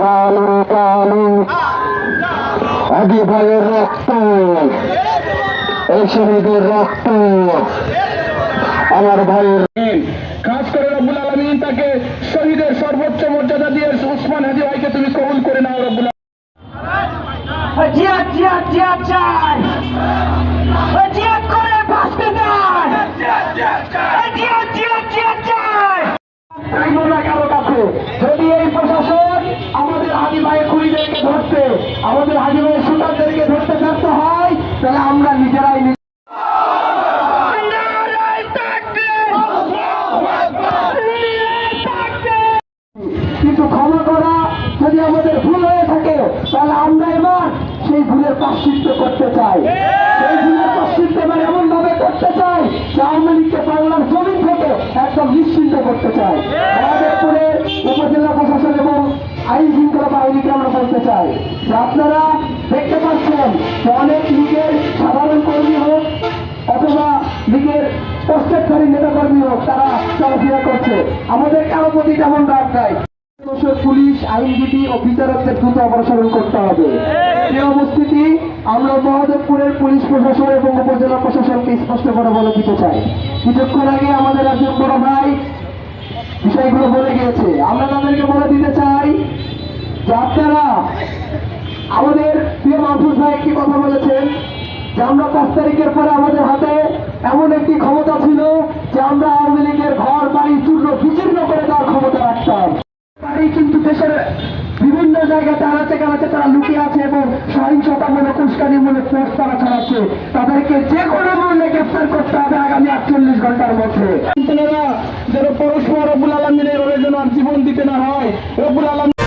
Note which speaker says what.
Speaker 1: কালো কালো আদি ভাইয়ের রক্ত এই রক্ত আমার ভাইয়ের
Speaker 2: খাস করে রব্বুল আলমিন তাকে শহীদের সর্বোচ্চ মর্যাদা দিয়ে উসমান হাজি ভাইকে তুমি কবুল করে নাও রব্বুল কাছে যদি আমাদের হাজি ভাইয়ের শুটারদেরকে ধরতে ব্যর্থ হয়, তাহলে আমরা নিজেরাই কিন্তু ক্ষমা করা যদি আমাদের ভুল হয়ে থাকে, তাহলে আমরা এবার সেই ভুলের প্রাশ্চিত্য করতে চাই। সেই ভুলের প্রাশ্চিত্য এবার এমন ভাবে করতে চাই যে আওয়ামী লীগকে বাংলার জমিন থেকে একদম নিশ্চিন্ত করতে চাই। শৃঙ্খলা বাহিনীকে আমরা বলতে চাই? আপনারা দেখতে পাচ্ছেন অনেক লীগের সাধারণ কর্মী হোক অথবা লীগের প্রত্যেককারী নেতাকর্মী হোক, তারা চলাফেরা করছে। আমাদের কারও প্রতি তেমন রাগ নাই। পুলিশ, আইনজীবী ও বিচারকদের দ্রুত অপসারণ করতে হবে। এই অবস্থিতি আমরা মহাদেবপুরের পুলিশ প্রশাসন এবং উপজেলা প্রশাসনকে স্পষ্ট করে বলে দিতে চাই। কিছুক্ষণ আগে আমাদের একজন বড় ভাই বিষয়গুলো বলে গিয়েছে। আমরা তাদেরকে বলে দিতে চাই যে আপনারা আমাদের প্রিয় মাহফুজ ভাই, একটি কথা বলেছেন যে আমরা পাঁচ তারিখের পরে আমাদের হাতে এমন একটি ক্ষমতা ছিল যে আমরা আওয়ামী লীগের ঘর, বাড়ি, চূর্ণ বিচূর্ণ করে দেওয়ার ক্ষমতা রাখতাম। কিন্তু দেশের বিভিন্ন জায়গাতে আনাচে কানাচে তারা লুকিয়ে আছে এবং সহিংসতামূলক উস্কানিমূলক পোস্ট তারা ছড়াচ্ছে তাদেরকে যে কোনো মূল্যে গ্রেফতার করতে হবে আগামী আটচল্লিশ ঘণ্টার মধ্যে। যেন পরস্পর রবুল আলমিনের যেন আর জীবন দিতে না হয়। রবুল আলম